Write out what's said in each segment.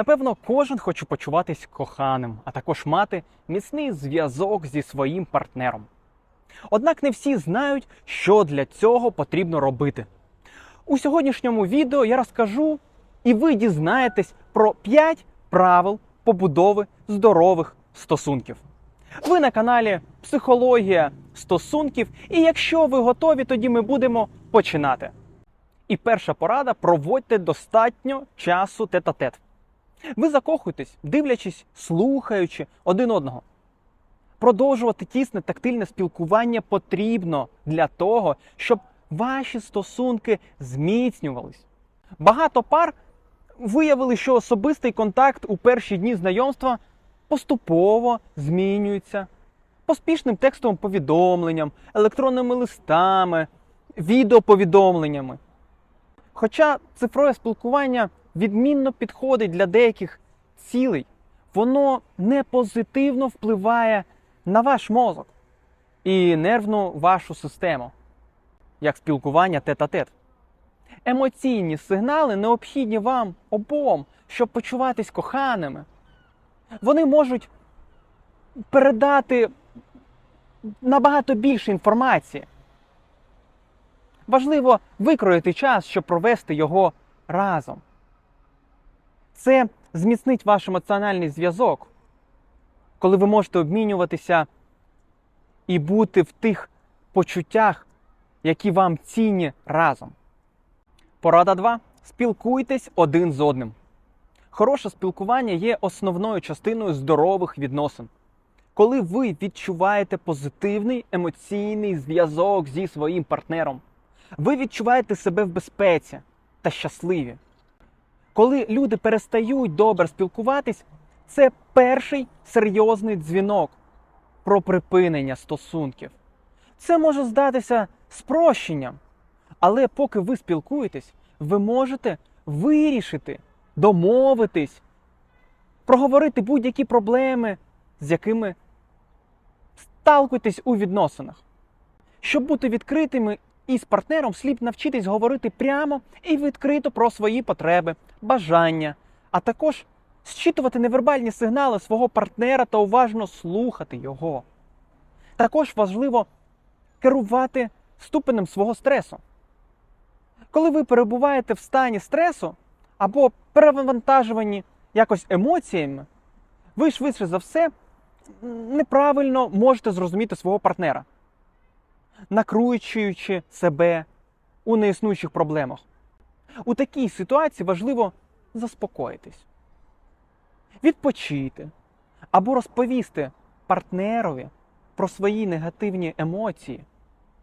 Напевно, кожен хоче почуватись коханим, а також мати міцний зв'язок зі своїм партнером. Однак не всі знають, що для цього потрібно робити. У сьогоднішньому відео я розкажу, і ви дізнаєтесь про 5 правил побудови здорових стосунків. Ви на каналі Психологія стосунків, і якщо ви готові, тоді ми будемо починати. І перша порада проводьте достатньо часу тет-а-тет. Ви закохуєтесь, дивлячись, слухаючи один одного. Продовжувати тісне тактильне спілкування потрібно для того, щоб ваші стосунки зміцнювались. Багато пар виявили, що особистий контакт у перші дні знайомства поступово змінюється поспішним текстовим повідомленням, електронними листами, відеоповідомленнями. Хоча цифрове спілкування відмінно підходить для деяких цілей, воно не позитивно впливає на ваш мозок і нервну вашу систему, як спілкування тет-а-тет. Емоційні сигнали необхідні вам обом, щоб почуватись коханими. Вони можуть передати набагато більше інформації. Важливо викроїти час, щоб провести його разом. Це зміцнить ваш емоціональний зв'язок, коли ви можете обмінюватися і бути в тих почуттях, які вам цінні разом. Порада 2. Спілкуйтесь один з одним. Хороше спілкування є основною частиною здорових відносин. Коли ви відчуваєте позитивний емоційний зв'язок зі своїм партнером, ви відчуваєте себе в безпеці та щасливі. Коли люди перестають добре спілкуватись, це перший серйозний дзвінок про припинення стосунків. Це може здатися спрощенням, але поки ви спілкуєтесь, ви можете вирішити, домовитись, проговорити будь-які проблеми, з якими сталкуєтесь у відносинах. Щоб бути відкритими із партнером, слід навчитись говорити прямо і відкрито про свої потреби, бажання, а також зчитувати невербальні сигнали свого партнера та уважно слухати його. Також важливо керувати ступенем свого стресу. Коли ви перебуваєте в стані стресу або перевантажувані якось емоціями, ви швидше за все неправильно можете зрозуміти свого партнера, накручуючи себе у неіснуючих проблемах. У такій ситуації важливо заспокоїтись, відпочити або розповісти партнерові про свої негативні емоції,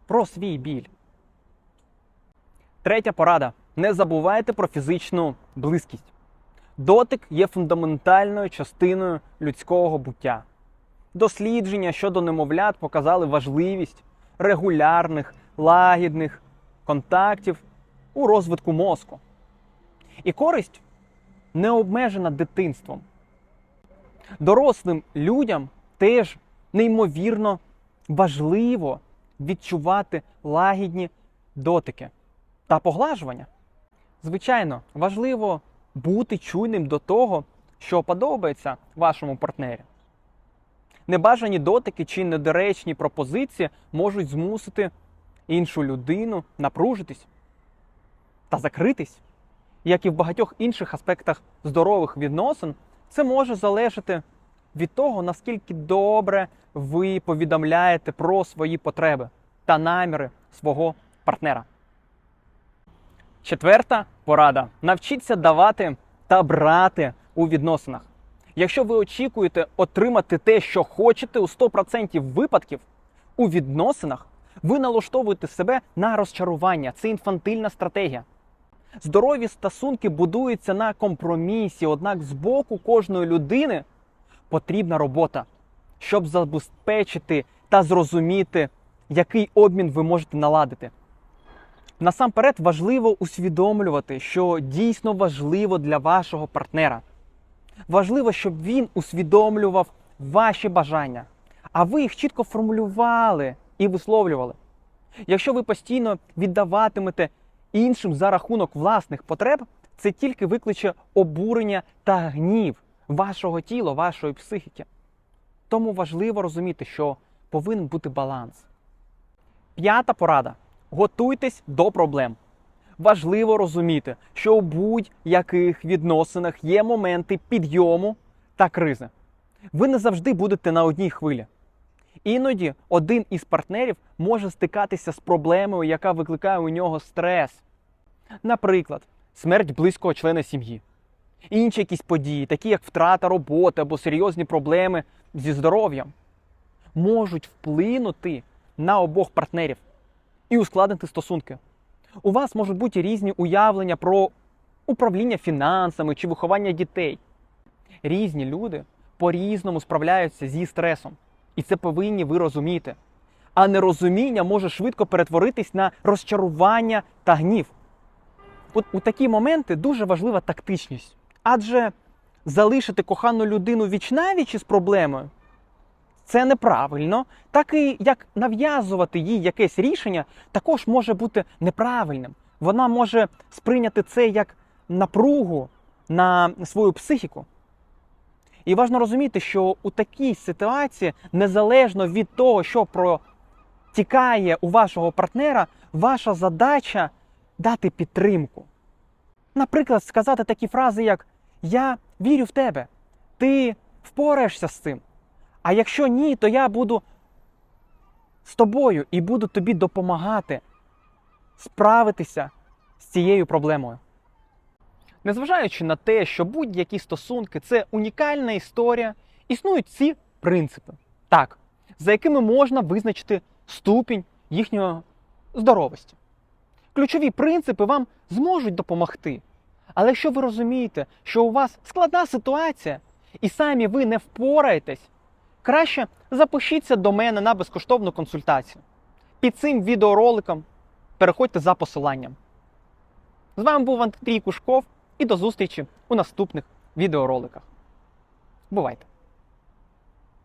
про свій біль. Третя порада. Не забувайте про фізичну близькість. Дотик є фундаментальною частиною людського буття. Дослідження щодо немовлят показали важливість регулярних, лагідних контактів у розвитку мозку. І користь не обмежена дитинством. Дорослим людям теж неймовірно важливо відчувати лагідні дотики та поглажування. Звичайно, важливо бути чуйним до того, що подобається вашому партнері. Небажані дотики чи недоречні пропозиції можуть змусити іншу людину напружитись та закритись. Як і в багатьох інших аспектах здорових відносин, це може залежати від того, наскільки добре ви повідомляєте про свої потреби та наміри свого партнера. Четверта порада: навчіться давати та брати у відносинах. Якщо ви очікуєте отримати те, що хочете у 100% випадків у відносинах, ви налаштовуєте себе на розчарування. Це інфантильна стратегія. Здорові стосунки будуються на компромісі, однак з боку кожної людини потрібна робота, щоб забезпечити та зрозуміти, який обмін ви можете наладити. Насамперед важливо усвідомлювати, що дійсно важливо для вашого партнера. Важливо, щоб він усвідомлював ваші бажання, а ви їх чітко формулювали і висловлювали. Якщо ви постійно віддаватимете іншим за рахунок власних потреб, це тільки викличе обурення та гнів вашого тіла, вашої психіки. Тому важливо розуміти, що повинен бути баланс. П'ята порада. Готуйтесь до проблем. Важливо розуміти, що у будь-яких відносинах є моменти підйому та кризи. Ви не завжди будете на одній хвилі. Іноді один із партнерів може стикатися з проблемою, яка викликає у нього стрес. Наприклад, смерть близького члена сім'ї, інші якісь події, такі як втрата роботи або серйозні проблеми зі здоров'ям, можуть вплинути на обох партнерів і ускладнити стосунки. У вас можуть бути різні уявлення про управління фінансами чи виховання дітей. Різні люди по-різному справляються зі стресом. І це повинні ви розуміти. А нерозуміння може швидко перетворитись на розчарування та гнів. От у такі моменти дуже важлива тактичність. Адже залишити кохану людину вічнавіч із проблемою це неправильно, так і як нав'язувати їй якесь рішення, також може бути неправильним. Вона може сприйняти це як напругу на свою психіку. І важливо розуміти, що у такій ситуації, незалежно від того, що протікає у вашого партнера, ваша задача дати підтримку. Наприклад, сказати такі фрази, як Я вірю в тебе, ти впораєшся з цим. А якщо ні, то я буду з тобою і буду тобі допомагати справитися з цією проблемою. Незважаючи на те, що будь-які стосунки це унікальна історія, існують ці принципи, так, за якими можна визначити ступінь їхньої здоровості. Ключові принципи вам зможуть допомогти. Але якщо ви розумієте, що у вас складна ситуація, і самі ви не впораєтесь, краще запишіться до мене на безкоштовну консультацію. Під цим відеороликом переходьте за посиланням. З вами був Андрій Кушков і до зустрічі у наступних відеороликах. Бувайте!